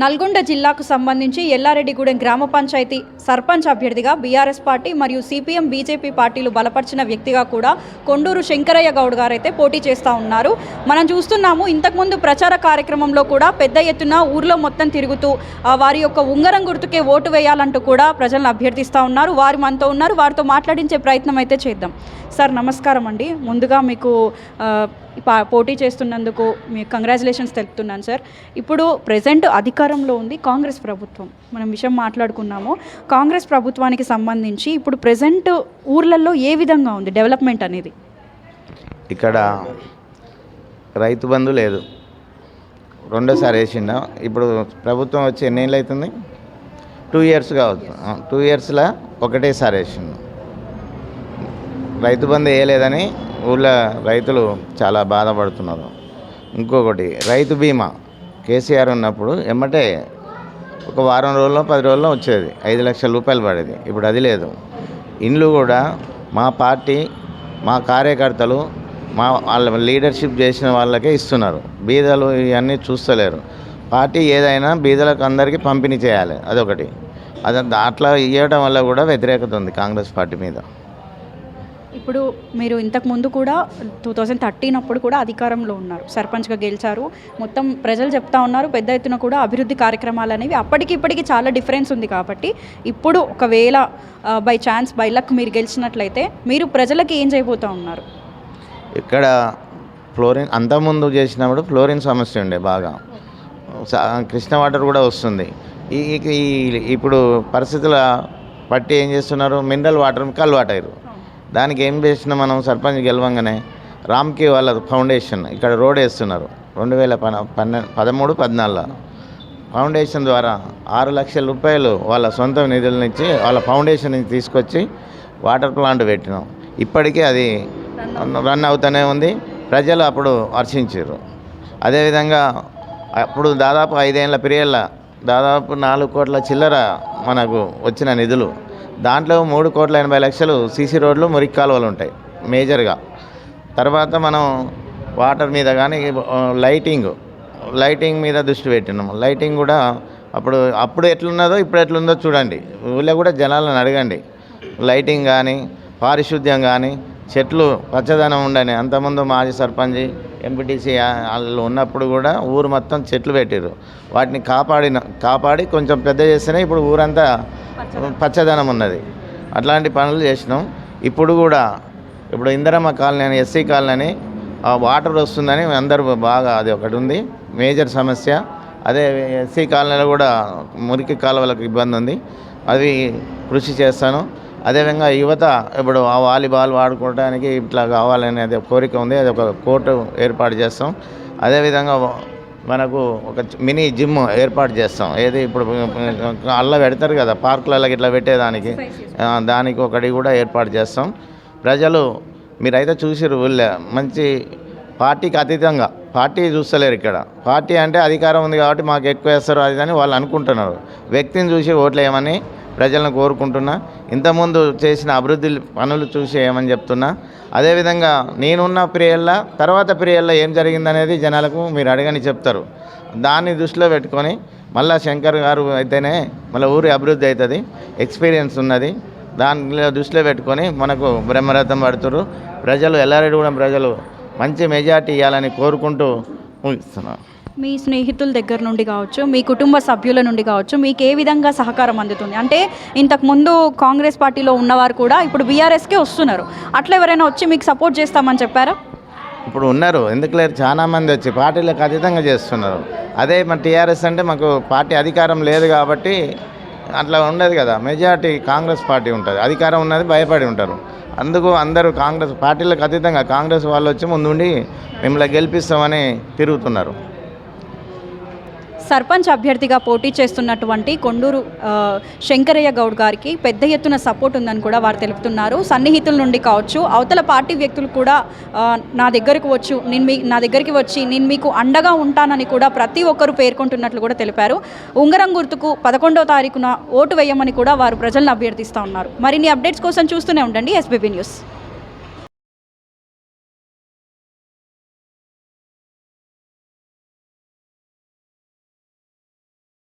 నల్గొండ జిల్లాకు సంబంధించి ఎల్లారెడ్డిగూడెం గ్రామ పంచాయతీ సర్పంచ్ అభ్యర్థిగా బీఆర్ఎస్ పార్టీ మరియు సిపిఎం బీజేపీ పార్టీలు బలపరిచిన వ్యక్తిగా కూడా కొండూరు శంకరయ్య గౌడ్ గారు అయితే పోటీ చేస్తూ ఉన్నారు. మనం చూస్తున్నాము ఇంతకుముందు ప్రచార కార్యక్రమంలో కూడా పెద్ద ఎత్తున ఊర్లో మొత్తం తిరుగుతూ వారి యొక్క ఉంగరం గుర్తుకే ఓటు వేయాలంటూ కూడా ప్రజలను అభ్యర్థిస్తూ ఉన్నారు. వారు మనతో ఉన్నారు వారితో మాట్లాడించే ప్రయత్నం అయితే చేద్దాం. సార్ నమస్కారం అండి ముందుగా మీకు పోటీ చేస్తున్నందుకు మీకు కంగ్రాచులేషన్స్ తెలుపుతున్నాను సార్ ఇప్పుడు ప్రజెంట్ అధికారంలో ఉంది కాంగ్రెస్ ప్రభుత్వం. మనం విషయం మాట్లాడుకున్నాము. కాంగ్రెస్ ప్రభుత్వానికి సంబంధించి ఇప్పుడు ప్రజెంట్ ఊర్లలో ఏ విధంగా ఉంది డెవలప్మెంట్ అనేది? ఇక్కడ రైతు బంధు లేదు. రెండోసారి వేసిండ. ఇప్పుడు ప్రభుత్వం వచ్చి ఎన్ని ఏళ్ళు అవుతుంది? టూ ఇయర్స్ కావచ్చు. టూ ఇయర్స్లో ఒకటేసారి వేసిండు. రైతు బంధు వేయలేదని ఊళ్ళో రైతులు చాలా బాధపడుతున్నారు. ఇంకొకటి రైతు బీమా. కేసీఆర్ ఉన్నప్పుడు ఎమ్మటే ఒక వారం రోజుల్లో పది రోజుల్లో వచ్చేది. ఐదు లక్షల రూపాయలు పడేది. ఇప్పుడు అది లేదు. ఇండ్లు కూడా మా పార్టీ మా కార్యకర్తలు మా వాళ్ళ లీడర్షిప్ చేసిన వాళ్ళకే ఇస్తున్నారు. బీదలు ఇవన్నీ చూస్తలేరు. పార్టీ ఏదైనా బీదలకు అందరికీ పంపిణీ చేయాలి. అదొకటి. అది అట్లా ఇవ్వడం వల్ల కూడా వ్యతిరేకత ఉంది కాంగ్రెస్ పార్టీ మీద. ఇప్పుడు మీరు ఇంతకు ముందు కూడా టూ థౌజండ్ థర్టీన్ అప్పుడు కూడా అధికారంలో ఉన్నారు. సర్పంచ్గా గెలిచారు. మొత్తం ప్రజలు చెప్తా ఉన్నారు. పెద్ద ఎత్తున కూడా అభివృద్ధి కార్యక్రమాలు అనేవి అప్పటికి ఇప్పటికి చాలా డిఫరెన్స్ ఉంది కాబట్టి ఇప్పుడు ఒకవేళ బై ఛాన్స్ బై లక్ మీరు గెలిచినట్లయితే మీరు ప్రజలకి ఏం చేయబోతూ ఉన్నారు? ఇక్కడ ఫ్లోరిన్ అంతకుముందు చేసినప్పుడు ఫ్లోరిన్ సమస్య ఉండే బాగా. కృష్ణ వాటర్ కూడా వస్తుంది. ఈ ఈ- ఇప్పుడు పరిస్థితుల పట్టి ఏం చేస్తున్నారు? మినరల్ వాటర్ కల్వాటైరు దానికి ఏం చేసిన మనం సర్పంచ్ గెలవంగానే రామ్కి వాళ్ళ ఫౌండేషన్ ఇక్కడ రోడ్ వేస్తున్నారు. రెండు వేల పన పన్నె పదమూడు పద్నాలుగులో. ఫౌండేషన్ ద్వారా ఆరు లక్షల రూపాయలు వాళ్ళ సొంత నిధుల నుంచి వాళ్ళ ఫౌండేషన్ నుంచి తీసుకొచ్చి వాటర్ ప్లాంట్ పెట్టినాం. ఇప్పటికీ అది రన్ అవుతూనే ఉంది. ప్రజలు అప్పుడు హర్షించారు. అదేవిధంగా అప్పుడు దాదాపు ఐదేళ్ళ పీరియడ్ల దాదాపు నాలుగు కోట్ల చిల్లర మనకు వచ్చిన నిధులు. దాంట్లో మూడు కోట్ల ఎనభై లక్షలు సీసీ రోడ్లు మురికి కాలువలు ఉంటాయి మేజర్గా. తర్వాత మనం వాటర్ మీద కానీ లైటింగ్ లైటింగ్ మీద దృష్టి పెట్టినాము. లైటింగ్ కూడా అప్పుడు అప్పుడు ఎట్లున్నదో ఇప్పుడు ఎట్లుందో చూడండి. ఊళ్ళో కూడా జనాలను అడగండి. లైటింగ్ కానీ పారిశుద్ధ్యం కానీ చెట్లు పచ్చదనం ఉండని అంతకుముందు మాజీ సర్పంచ్ ఎంపీటీసీ వాళ్ళు ఉన్నప్పుడు కూడా ఊరు మొత్తం చెట్లు పెట్టారు వాటిని కాపాడిన కాపాడి కొంచెం పెద్ద చేస్తేనే ఇప్పుడు ఊరంతా పచ్చదనం. ఉన్నది. అట్లాంటి పనులు చేసినాం. ఇప్పుడు కూడా ఇప్పుడు ఇందిరమ్మ కాలనీ అని ఎస్సీ కాలనీ అని వాటర్ వస్తుందని అందరూ బాగా అది ఒకటి ఉంది. మేజర్ సమస్య. అదే ఎస్సీ కాలనీలో కూడా మురికి కాలువలకు ఇబ్బంది ఉంది. అవి కృషి చేస్తాను. అదేవిధంగా యువత ఇప్పుడు ఆ వాలీబాల్ ఆడుకోవడానికి ఇట్లా కావాలనే అది కోరిక ఉంది అది ఒక కోర్టు ఏర్పాటు చేస్తాం. అదేవిధంగా మనకు ఒక మినీ జిమ్ ఏర్పాటు చేస్తాం. ఏది ఇప్పుడు అల్ల పెడతారు కదా పార్కులలో ఇట్లా పెట్టేదానికి. దానికి ఒకటి కూడా ఏర్పాటు చేస్తాం. ప్రజలు మీరైతే చూసిరు ఊళ్ళో మంచి పార్టీకి అతీతంగా పార్టీ చూస్తలేరు ఇక్కడ. పార్టీ అంటే అధికారం ఉంది కాబట్టి మాకు ఎక్కువ వేస్తారు అది అని వాళ్ళు అనుకుంటున్నారు. వ్యక్తిని చూసి ఓట్లేయమని ప్రజలను కోరుకుంటున్నా. ఇంతకుముందు చేసిన అభివృద్ధి పనులు చూసి ఏమని చెప్తున్నా. అదేవిధంగా నేనున్న ప్రియల్లా తర్వాత ప్రియల్లా ఏం జరిగిందనేది జనాలకు మీరు అడగని చెప్తారు. దాన్ని దృష్టిలో పెట్టుకొని మళ్ళా శంకర్ గారు అయితేనే మళ్ళీ ఊరి అభివృద్ధి అవుతుంది ఎక్స్పీరియన్స్ ఉన్నది. దానిలో దృష్టిలో పెట్టుకొని మనకు బ్రహ్మరథం పడుతురు ప్రజలు ఎల్లారెడ్డిగూడెం ప్రజలు మంచి మెజార్టీ ఇవ్వాలని కోరుకుంటూ ముగిస్తున్నాను మీ స్నేహితుల దగ్గర నుండి కావచ్చు మీ కుటుంబ సభ్యుల నుండి కావచ్చు మీకు ఏ విధంగా సహకారం అందుతుంది? అంటే ఇంతకుముందు కాంగ్రెస్ పార్టీలో ఉన్నవారు కూడా ఇప్పుడు బీఆర్ఎస్కే వస్తున్నారు. అట్లా ఎవరైనా వచ్చి మీకు సపోర్ట్ చేస్తామని చెప్పారా? ఇప్పుడు ఉన్నారు. ఎందుకు లేరు? చాలా మంది వచ్చి పార్టీలకు అతీతంగా చేస్తున్నారు. అదే మన టీఆర్ఎస్ అంటే మాకు పార్టీ అధికారం లేదు కాబట్టి అట్లా ఉండదు కదా. మెజార్టీ కాంగ్రెస్ పార్టీ ఉంటుంది. అధికారం ఉన్నది భయపడి ఉంటారు. అందుకు అందరూ కాంగ్రెస్ పార్టీలకు అతీతంగా కాంగ్రెస్ వాళ్ళు వచ్చి ముందుండి మిమ్మల్ని గెలిపిస్తామని తిరుగుతున్నారు. సర్పంచ్ అభ్యర్థిగా పోటీ చేస్తున్నటువంటి కొండూరు శంకరయ్య గౌడ్ గారికి పెద్ద ఎత్తున సపోర్ట్ ఉందని కూడా వారు తెలుపుతున్నారు. సన్నిహితుల నుండి కావచ్చు అవతల పార్టీ వ్యక్తులు కూడా నా దగ్గరకు వచ్చు నేను మీ నా దగ్గరికి వచ్చి నేను మీకు అండగా ఉంటానని కూడా ప్రతి ఒక్కరు పేర్కొంటున్నట్లు కూడా తెలిపారు. ఉంగరం గుర్తుకు పదకొండవ తారీఖున ఓటు వేయమని కూడా వారు ప్రజలను అభ్యర్థిస్తూ ఉన్నారు. మరిన్ని అప్డేట్స్ కోసం చూస్తూనే ఉండండి ఎస్బీబీ న్యూస్.